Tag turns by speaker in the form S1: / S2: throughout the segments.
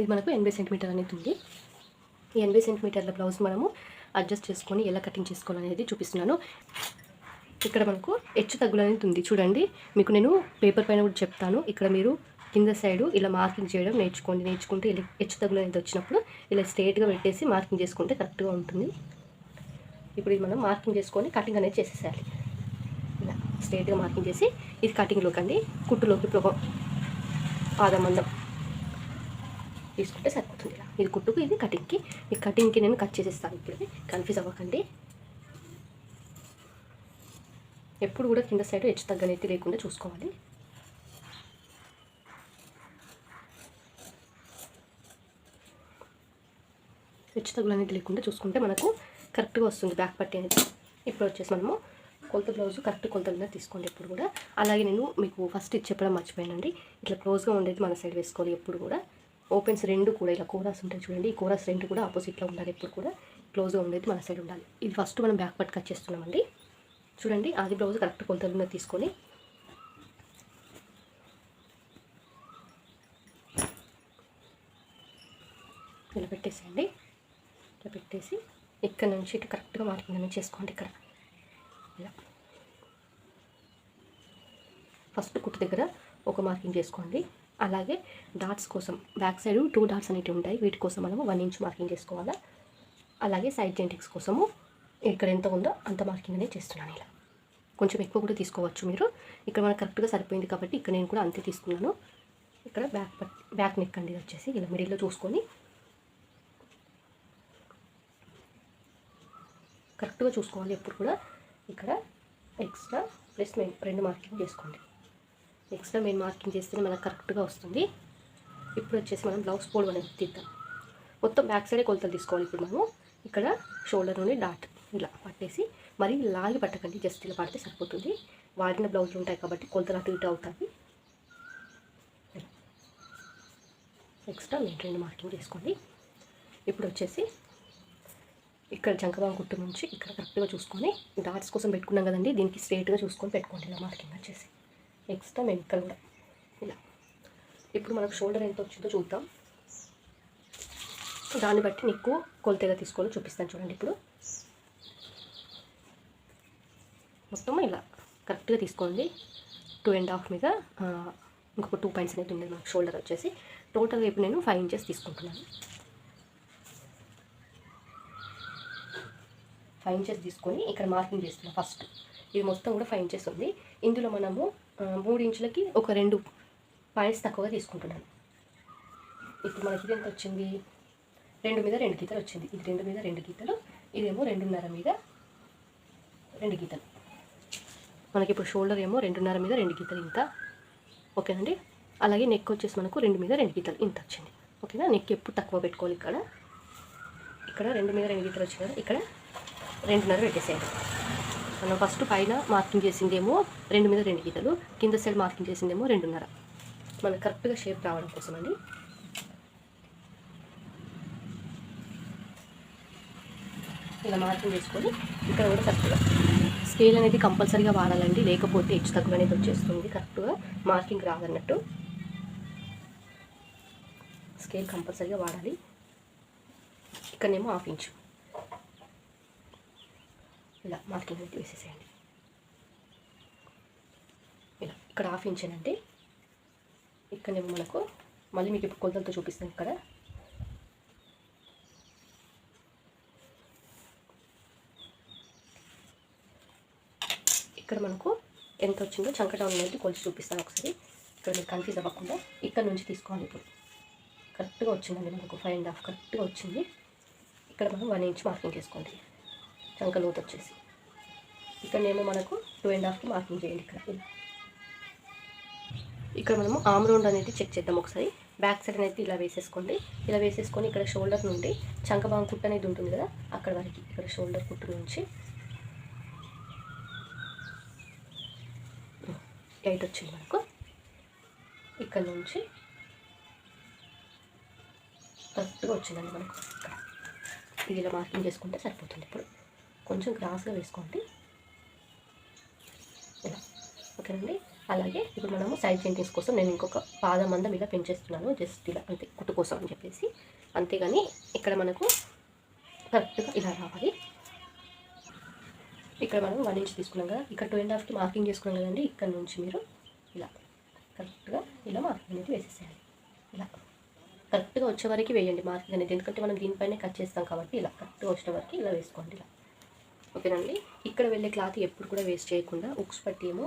S1: ఇది మనకు ఎనభై సెంటీమీటర్ అనేది ఉంది. ఈ ఎనభై సెంటీమీటర్ల బ్లౌజ్ మనము అడ్జస్ట్ చేసుకొని ఎలా కటింగ్ చేసుకోవాలనేది చూపిస్తున్నాను. ఇక్కడ మనకు హెచ్చు తగ్గులు అనేది ఉంది. చూడండి మీకు నేను పేపర్ పైన కూడా చెప్తాను. ఇక్కడ మీరు కింద సైడు ఇలా మార్కింగ్ చేయడం నేర్చుకోండి నేర్చుకుంటే ఇలా హెచ్చు తగ్గులు అనేది వచ్చినప్పుడు ఇలా స్ట్రేట్గా పెట్టేసి మార్కింగ్ చేసుకుంటే కరెక్ట్గా ఉంటుంది. ఇప్పుడు ఇది మనం మార్కింగ్ చేసుకొని కటింగ్ అనేది చేసేసేయాలి. ఇలా స్ట్రేట్గా మార్కింగ్ చేసి ఇది కటింగ్లోకి అండి. కుట్టులోకి ఇప్పుడు ఒక పాదం మందం తీసుకుంటే సరిపోతుంది ఇలా ఇది కుట్టుకు ఇది కటింగ్కి మీ కటింగ్కి నేను కట్ చేసేస్తాను ఇప్పుడు. కన్ఫ్యూజ్ అవ్వకండి. ఎప్పుడు కూడా కింద సైడ్ హెచ్చు తగ్గనైతే లేకుండా చూసుకోవాలి. హెచ్చు తగ్గులు అనేది లేకుండా చూసుకుంటే మనకు కరెక్ట్గా వస్తుంది బ్యాక్ పట్టి అనేది. ఇప్పుడు వచ్చేసి మనము కొలత బ్లౌజ్ కరెక్ట్ కొలతలుగా తీసుకోండి ఎప్పుడు కూడా. అలాగే నేను మీకు ఫస్ట్ ఇది చెప్పడం మర్చిపోయానండి. ఇట్లా క్లోజ్గా ఉండేది మన సైడ్ వేసుకోవాలి ఎప్పుడు కూడా. ఓపెన్స్ రెండు కూడా ఇలా కోరాస్ ఉంటాయి చూడండి. ఈ కోరాస్ రెండు కూడా ఆపోజిట్లో ఉండాలి. ఎప్పుడు కూడా క్లోజ్గా ఉండేది మన సైడ్ ఉండాలి. ఇది ఫస్ట్ మనం బ్యాక్ పట్ కట్ చేస్తున్నామండి. చూడండి ఆది బ్లౌజ్ కరెక్ట్ కొలతలుగా తీసుకొని. ఇలా పెట్టేసేయండి. ఇలా పెట్టేసి ఇక్కడ నుంచి ఇటు కరెక్ట్గా మార్కింగ్ అనేది చేసుకోండి ఇక్కడ. ఇలా. ఫస్ట్ కుట్టు దగ్గర ఒక మార్కింగ్ చేసుకోండి. అలాగే డాట్స్ కోసం బ్యాక్ సైడ్ టూ డాట్స్ అనేవి ఉంటాయి. వీటి కోసం మనము వన్ ఇంచ్ మార్కింగ్ చేసుకోవాలా? అలాగే సైడ్ జెంటిక్స్ కోసము ఇక్కడ ఎంత ఉందో అంత మార్కింగ్ అనేది చేస్తున్నాను ఇలా. కొంచెం ఎక్కువ కూడా తీసుకోవచ్చు మీరు. ఇక్కడ మనకు కరెక్ట్గా సరిపోయింది కాబట్టి ఇక్కడ నేను కూడా అంతే తీసుకున్నాను. ఇక్కడ బ్యాక్ పట్- బ్యాక్ నెక్ అండి వచ్చేసి. ఇలా మిడిల్లో చూసుకొని కరెక్ట్గా చూసుకోవాలి ఎప్పుడు కూడా. ఇక్కడ ఎక్స్ట్రా ప్లస్ రెండు మార్కింగ్ చేసుకోండి. ఎక్స్ట్రా మెయిన్ మార్కింగ్ చేస్తేనే మనకు కరెక్ట్గా వస్తుంది. ఇప్పుడు వచ్చేసి మనం బ్లౌజ్ పోల్ అనేది తీద్దాం. మొత్తం బ్యాక్ సైడే కొలతలు తీసుకోవాలి ఇప్పుడు మనము. ఇక్కడ షోల్డర్ నుండి డాట్ ఇలా పట్టేసి మరీ లాగి పట్టకండి జస్ట్ ఇలా పడితే సరిపోతుంది. వాడిన బ్లౌజులు ఉంటాయి కాబట్టి కొలతలు అటు ఇటు అవుతాయి. ఎక్స్ట్రా మెయిన్ రెండు మార్కింగ్ చేసుకోండి. ఇప్పుడు వచ్చేసి ఇక్కడ జంకబాం కుట్టు నుంచి ఇక్కడ కరెక్ట్గా చూసుకొని డాట్స్ కోసం పెట్టుకున్నాం కదండి దీనికి స్ట్రేట్గా చూసుకొని పెట్టుకోండి ఇలా మార్కింగ్ వచ్చేసి. నెక్స్ట్ వెనుకలు కూడా. ఇలా. ఇప్పుడు మనకు షోల్డర్ ఎంత వచ్చిందో చూద్దాం. దాన్ని బట్టి నీకు కొలతగా తీసుకొని చూపిస్తాను చూడండి ఇప్పుడు. మొత్తం ఇలా కరెక్ట్గా తీసుకోండి. టూ అండ్ హాఫ్ మీద ఇంకొక టూ పాయింట్స్ అనేది ఉంది మనకు షోల్డర్ వచ్చేసి. టోటల్ వైపు నేను ఫైవ్ ఇంచెస్ తీసుకుంటున్నాను. ఫైవ్ ఇంచెస్ తీసుకొని ఇక్కడ మార్కింగ్ చేస్తున్నాను ఫస్ట్ ఇది మొత్తం కూడా ఫైవ్ ఇంచెస్ ఉంది. ఇందులో మనము మూడు ఇంచులకి ఒక రెండు పాయింట్స్ తక్కువగా తీసుకుంటున్నాను. ఇప్పుడు మనకి ఇది ఎంత వచ్చింది? రెండు మీద రెండు గీతలు వచ్చింది. ఇది రెండు మీద రెండు గీతలు ఇదేమో రెండున్నర మీద రెండు గీతలు. మనకి ఇప్పుడు షోల్డర్ ఏమో రెండున్నర మీద రెండు గీతలు ఇంత. ఓకేనండి? అలాగే నెక్ వచ్చేసి మనకు రెండు మీద రెండు గీతలు ఇంత వచ్చింది. ఓకేనా? నెక్ ఎప్పుడు తక్కువ పెట్టుకోవాలి ఇక్కడ? ఇక్కడ రెండు మీద రెండు గీతలు వచ్చింది కదా ఇక్కడ రెండున్నర పెట్టేసేయండి. మనం ఫస్ట్ పైన మార్కింగ్ చేసిందేమో రెండు మీద రెండు గీతలు కింద సైడ్ మార్కింగ్ చేసిందేమో రెండున్నర. మనకు కరెక్ట్గా షేప్ రావడం కోసం అండి ఇలా మార్కింగ్ చేసుకొని ఇక్కడ కూడా కరెక్ట్గా స్కేల్ అనేది కంపల్సరీగా వాడాలండి లేకపోతే హెచ్చు తక్కువ అనేది వచ్చేస్తుంది. కరెక్ట్గా మార్కింగ్ రాదన్నట్టు స్కేల్ కంపల్సరీగా వాడాలి. ఇక్కడనేమో హాఫ్ ఇంచు ఇలా మార్కింగ్ అనేది వేసేసేయండి. ఇలా ఇక్కడ హాఫ్ ఇంచ్ అండి ఇక్కడనేమో మనకు మళ్ళీ మీకు ఇప్పుడు కొలతలతో చూపిస్తాను ఇక్కడ. ఇక్కడ మనకు ఎంత వచ్చిందో చంకటం అనేది కొలిచి చూపిస్తాను ఒకసారి. ఇక్కడ మీరు కన్ఫ్యూజ్ అవ్వకుండా ఇక్కడ నుంచి తీసుకోవాలి ఇప్పుడు. కరెక్ట్గా వచ్చిందండి మనకు ఫైవ్ అండ్ హాఫ్ కరెక్ట్గా వచ్చింది. ఇక్కడ మనం వన్ ఇంచ్ మార్కింగ్ చేసుకోండి. చంక లోతు వచ్చేసి. ఇక్కడనేమో మనకు టూ అండ్ హాఫ్కి మార్కింగ్ చేయండి ఇక్కడ. ఇక్కడ మనము ఆమ్ రౌండ్ అనేది చెక్ చేద్దాం ఒకసారి. బ్యాక్ సైడ్ అనేది ఇలా వేసేసుకోండి. ఇలా వేసేసుకొని ఇక్కడ షోల్డర్ నుండి చంకబాం కుట్టు అనేది ఉంటుంది కదా అక్కడ వరకు ఇక్కడ షోల్డర్ కుట్టు నుంచి. ఎయిట్ వచ్చింది మనకు. ఇక్కడ నుంచి కరెక్ట్గా వచ్చిందండి మనకు. ఇక్కడ. ఇది ఇలా మార్కింగ్ చేసుకుంటే సరిపోతుంది ఇప్పుడు. కొంచెం గ్రాస్గా వేసుకోండి. ఇలా. ఓకేనండి? అలాగే ఇప్పుడు మనము సైడ్ పెయింటింగ్స్ కోసం నేను ఇంకొక పాదం మందం ఇలా పెంచేస్తున్నాను. జస్ట్ ఇలా అంతే కుట్టు కోసం అని చెప్పేసి. అంతేగాని ఇక్కడ మనకు కరెక్ట్గా ఇలా రావాలి. ఇక్కడ మనం వన్ ఇంచ్ తీసుకున్నాం కదా. ఇక్కడ టూ అండ్ హాఫ్కి మార్కింగ్ చేసుకున్నాం కదండి. ఇక్కడ నుంచి మీరు ఇలా కరెక్ట్గా ఇలా మార్కింగ్ అనేది వేసేసేయాలి ఇలా. కరెక్ట్గా వచ్చే వరకు వేయండి మార్కింగ్ అనేది. ఎందుకంటే మనం దీనిపైనే కట్ చేస్తాం కాబట్టి ఇలా కరెక్ట్గా వచ్చే వరకు ఇలా వేసుకోండి ఇలా. ఓకేనండి. ఇక్కడ వెళ్ళే క్లాత్ ఎప్పుడు కూడా వేస్ట్ చేయకుండా ఉక్స్ పట్టి ఏమో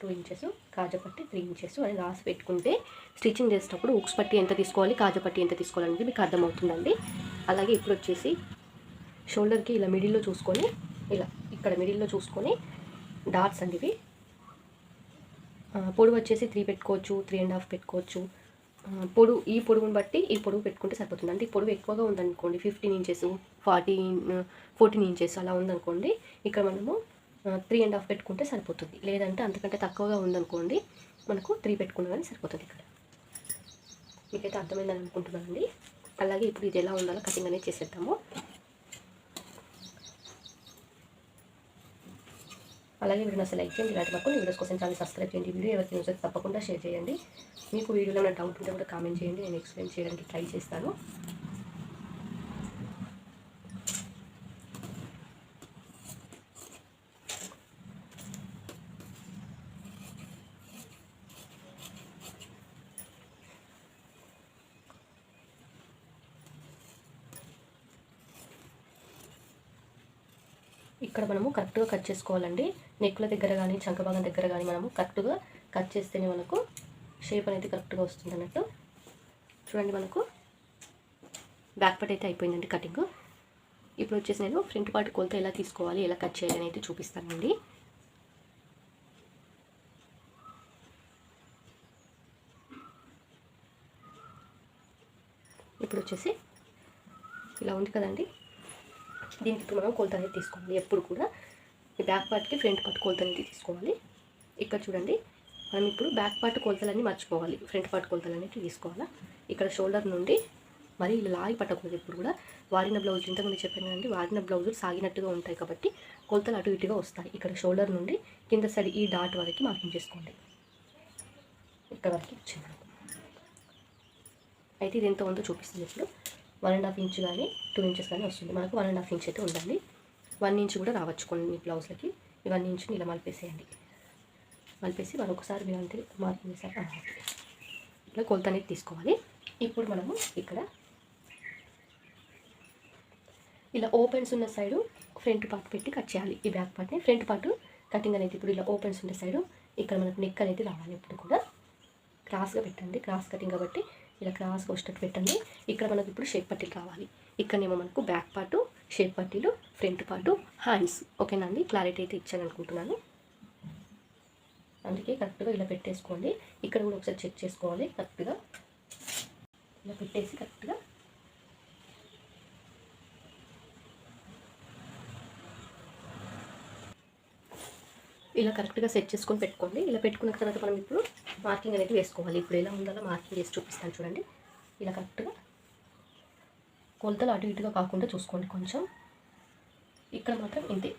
S1: టూ ఇంచెస్ కాజపట్టి త్రీ ఇంచెస్ అని రాసి పెట్టుకుంటే స్టిచ్చింగ్ చేసేటప్పుడు ఉక్స్ పట్టి ఎంత తీసుకోవాలి కాజపట్టి ఎంత తీసుకోవాలి అనేది మీకు అర్థమవుతుందండి. అలాగే ఇప్పుడు వచ్చేసి షోల్డర్కి ఇలా మిడిల్లో చూసుకొని ఇలా ఇక్కడ మిడిల్లో చూసుకొని డాట్స్ అండి ఇవి. పొడవు వచ్చేసి త్రీ పెట్టుకోవచ్చు త్రీ అండ్ హాఫ్ పెట్టుకోవచ్చు. పొడుగు ఈ పొడుగుని బట్టి ఈ పొడుగు పెట్టుకుంటే సరిపోతుంది. అంటే ఈ పొడవు ఎక్కువగా ఉందనుకోండి fifteen inches fourteen fourteen inches అలా ఉందనుకోండి ఇక్కడ మనము త్రీ అండ్ హాఫ్ పెట్టుకుంటే సరిపోతుంది. లేదంటే అంతకంటే తక్కువగా ఉందనుకోండి మనకు త్రీ పెట్టుకున్నా కానీ సరిపోతుంది ఇక్కడ. మీకైతే అర్థమైందని అనుకుంటున్నానండి అలాగే ఇప్పుడు ఇది ఎలా ఉండాలో కటింగ్ అనేది చేసేద్దాము. అలాగే వీడియో అసలు లైక్ చేయండి ఇలాంటి వరకు వీడియోస్ కోసం ఛానల్ సబ్స్క్రైబ్ చేయండి. వీడియో ఎవరికి యూస్ తప్పకుండా షేర్ చేయండి. మీకు వీడియోలో ఏమైనా డౌట్ ఉంటే కూడా కామెంట్ చేయండి. నేను ఎక్స్ప్లెయిన్ చేయడానికి ట్రై చేస్తాను. ఇక్కడ మనము కరెక్ట్గా కట్ చేసుకోవాలండి. నెక్ల దగ్గర కానీ చంకభాగం దగ్గర కానీ మనము కరెక్ట్గా కట్ చేస్తేనే మనకు షేప్ అనేది కరెక్ట్గా వస్తుంది అన్నట్టు. చూడండి మనకు బ్యాక్ పార్ట్ అయితే అయిపోయిందండి కటింగ్ ఇప్పుడు వచ్చేసి నేను ఫ్రంట్ పార్ట్ కొలత ఎలా తీసుకోవాలి ఎలా కట్ చేయాలి అనేది చూపిస్తానండి ఇప్పుడు వచ్చేసి ఇలా ఉంది కదండి. దీనికి మనం కొలత అనేది తీసుకోవాలి. ఎప్పుడు కూడా ఈ బ్యాక్ పార్ట్కి ఫ్రంట్ పార్ట్ కొలత అనేది తీసుకోవాలి. ఇక్కడ చూడండి మనం ఇప్పుడు బ్యాక్ పార్ట్ కొలతలన్నీ మర్చిపోవాలి. ఫ్రంట్ పార్ట్ కొలతలు అనేవి తీసుకోవాలా? ఇక్కడ షోల్డర్ నుండి మరి ఇలా లాగి పట్టకూడదు ఇప్పుడు కూడా. వారిన బ్లౌజ్ ఇంతకుముందు చెప్పాను కదండి వారిన బ్లౌజులు సాగినట్టుగా ఉంటాయి కాబట్టి కొలతలు అటు ఇటుగా వస్తాయి. ఇక్కడ షోల్డర్ నుండి కింద సైడ్ ఈ డాట్ వరకు మార్కింగ్ చేసుకోండి. ఇక్కడ వరకు వచ్చింది. అయితే ఇది ఎంత ఉందో చూపిస్తుంది ఇప్పుడు. వన్ అండ్ హాఫ్ ఇంచ్ కానీ టూ ఇంచెస్ కానీ వస్తుంది. మనకు వన్ అండ్ హాఫ్ ఇంచ్ అయితే ఉండాలి వన్ ఇంచ్ కూడా రావచ్చు కొన్ని బ్లౌజ్లకి ఈ వన్ ఇంచ్ని ఇలా మలిపేసేయండి. మలిపేసి మరొకసారి మీరు అంతే మార్కింగ్ చేశాక కొలత అనేది తీసుకోవాలి. ఇప్పుడు మనము ఇక్కడ ఇలా ఓపెన్స్ ఉన్న సైడు ఫ్రంట్ పార్ట్ పెట్టి కట్ చేయాలి. ఈ బ్యాక్ పార్ట్ని ఫ్రంట్ పార్ట్ కటింగ్ అనేది ఇప్పుడు ఇలా ఓపెన్స్ ఉన్న సైడు ఇక్కడ మనకు నెక్ అనేది రావాలి. ఇప్పుడు కూడా క్రాస్గా పెట్టండి. క్రాస్ కటింగ్ కాబట్టి ఇలా క్రాస్గా వచ్చేటట్టు పెట్టండి. ఇక్కడ మనకు ఇప్పుడు షేప్ పట్టీలు కావాలి. ఇక్కడనేమో మనకు బ్యాక్ పార్టు షేప్ పట్టీలు ఫ్రంట్ పార్టు హ్యాండ్స్. ఓకేనా అండి? క్లారిటీ అయితే ఇచ్చాను అనుకుంటున్నాను అందుకే కరెక్ట్గా ఇలా పెట్టేసుకోండి. ఇక్కడ కూడా ఒకసారి చెక్ చేసుకోవాలి. కరెక్ట్గా ఇలా పెట్టేసి కరెక్ట్గా ఇలా కరెక్ట్గా సెట్ చేసుకొని పెట్టుకోండి. ఇలా పెట్టుకున్న తర్వాత మనం ఇప్పుడు మార్కింగ్ అనేది వేసుకోవాలి. ఇప్పుడు ఎలా ఉండాలో మార్కింగ్ వేసి చూపిస్తాను చూడండి. ఇలా కరెక్ట్గా కొలతలు అటు ఇటుగా కాకుండా చూసుకోండి కొంచెం. ఇక్కడ మాత్రం ఇంతే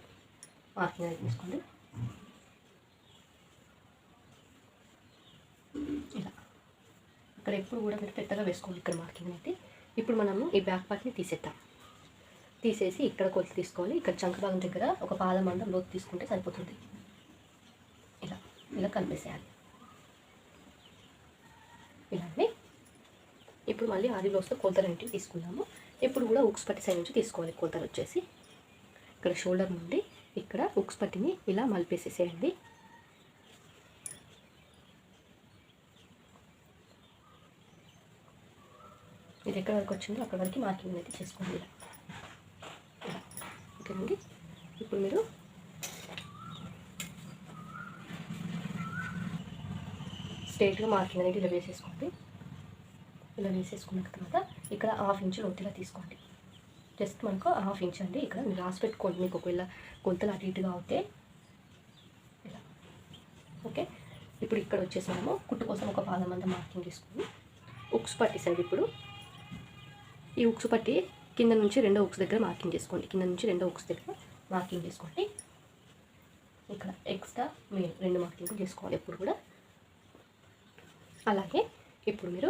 S1: మార్కింగ్ అనేది తీసుకోండి ఇలా. ఇక్కడ ఎప్పుడు కూడా మీరు పెద్దగా వేసుకోవాలి ఇక్కడ మార్కింగ్ అయితే ఇప్పుడు మనము ఈ బ్యాక్ పార్ట్ని తీసేద్దాం. తీసేసి ఇక్కడ కొలత తీసుకోవాలి. ఇక్కడ చంక భాగం దగ్గర ఒక పాదమండం లోతు తీసుకుంటే సరిపోతుంది. ఇలా కలిపేసేయాలి. ఇలాంటి ఇప్పుడు మళ్ళీ ఆది బ్లౌజ్తో కొలతలు అనేవి తీసుకున్నాము ఇప్పుడు కూడా ఉక్స్ పట్టి సైడ్ నుంచి తీసుకోవాలి. కొలతలు వచ్చేసి ఇక్కడ షోల్డర్ నుండి ఇక్కడ ఉక్స్ పట్టిని ఇలా మలిపేసేసేయండి. ఇది ఎక్కడ వరకు వచ్చిందో అక్కడ వరకు మార్కింగ్ అయితే చేసుకోండి. ఇలా. ఓకేనండి. ఇప్పుడు మీరు స్ట్రైట్గా మార్కింగ్ అనేది ఇలా వేసేసుకోండి. ఇలా వేసేసుకున్న తర్వాత ఇక్కడ హాఫ్ ఇంచ్ లోతులా తీసుకోండి. జస్ట్ మనకు హాఫ్ ఇంచ్ అండి. ఇక్కడ మీరు రాసి పెట్టుకోండి. మీకు ఒకవేళ కొలతలు అటు ఇటుగా అవుతే ఇలా. ఓకే? ఇప్పుడు ఇక్కడ వచ్చేసి మనము కుట్టు కోసం ఒక పాదం అంతా మార్కింగ్ తీసుకొని ఉక్స్ పట్టేసండి ఇప్పుడు. ఈ ఉక్స్ పట్టి కింద నుంచి రెండో ఉక్స్ దగ్గర మార్కింగ్ చేసుకోండి. కింద నుంచి రెండో ఉక్స్ దగ్గర మార్కింగ్ చేసుకోండి. ఇక్కడ ఎక్స్ట్రా మీరు రెండు మార్కింగ్ చేసుకోవాలి. ఎప్పుడు కూడా అలాగే ఇప్పుడు మీరు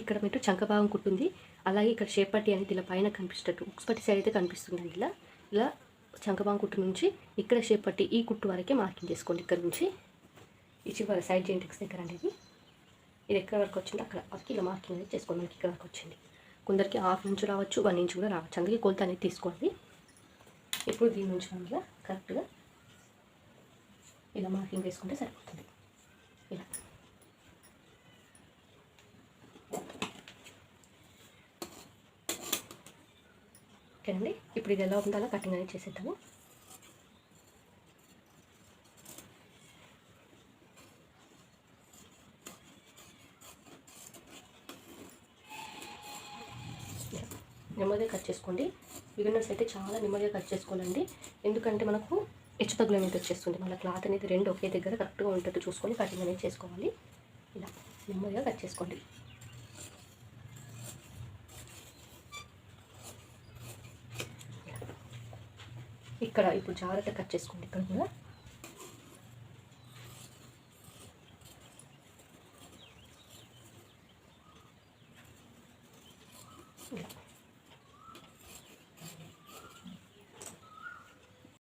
S1: ఇక్కడ మీరు చంకభాగం కుట్టుంది. అలాగే ఇక్కడ షేప్ పట్టి అనేది ఇలా పైన కనిపిస్తట్టు ఉక్స్ పట్టి సైడ్ అయితే కనిపిస్తుందండి ఇలా. ఇలా చంకభాగం కుట్టు నుంచి ఇక్కడ షేప్ పట్టి ఈ కుట్టు వరకే మార్కింగ్ చేసుకోండి ఇక్కడ నుంచి. ఈ చివరి సైడ్ జెంటిక్స్ దగ్గర అనేది ఇది. ఎక్కడ వరకు వచ్చింది అక్కడ వరకు ఇలా మార్కింగ్ అనేది చేసుకోండి మనకి ఇక్కడ వరకు వచ్చింది. కొందరికి హాఫ్ ఇంచ్ రావచ్చు వన్ ఇంచ్ కూడా రావచ్చు. అందుకే కొలత అనేది తీసుకోండి. ఇప్పుడు దీని నుంచి మనం ఇలా కరెక్ట్గా ఇలా మార్కింగ్ వేసుకుంటే సరిపోతుంది. ఇలా. ఓకేనండి. ఇప్పుడు ఇది ఎలా ఉందో అలా కటింగ్ అనేది చేసేద్దాము. నెమ్మదిగా కట్ చేసుకోండి. బిగినర్స్ అయితే చాలా నెమ్మదిగా కట్ చేసుకోవాలండి. ఎందుకంటే మనకు హెచ్చు తగ్గులు అనేది వచ్చేస్తుంది. మళ్ళీ క్లాత్ అనేది రెండు ఒకే దగ్గర కరెక్ట్గా ఉండేట్టు చూసుకొని కటింగ్ అనేది చేసుకోవాలి. ఇలా నెమ్మదిగా కట్ చేసుకోండి. ఇక్కడ ఇప్పుడు జాగ్రత్త కట్ చేసుకోండి ఇక్కడ కూడా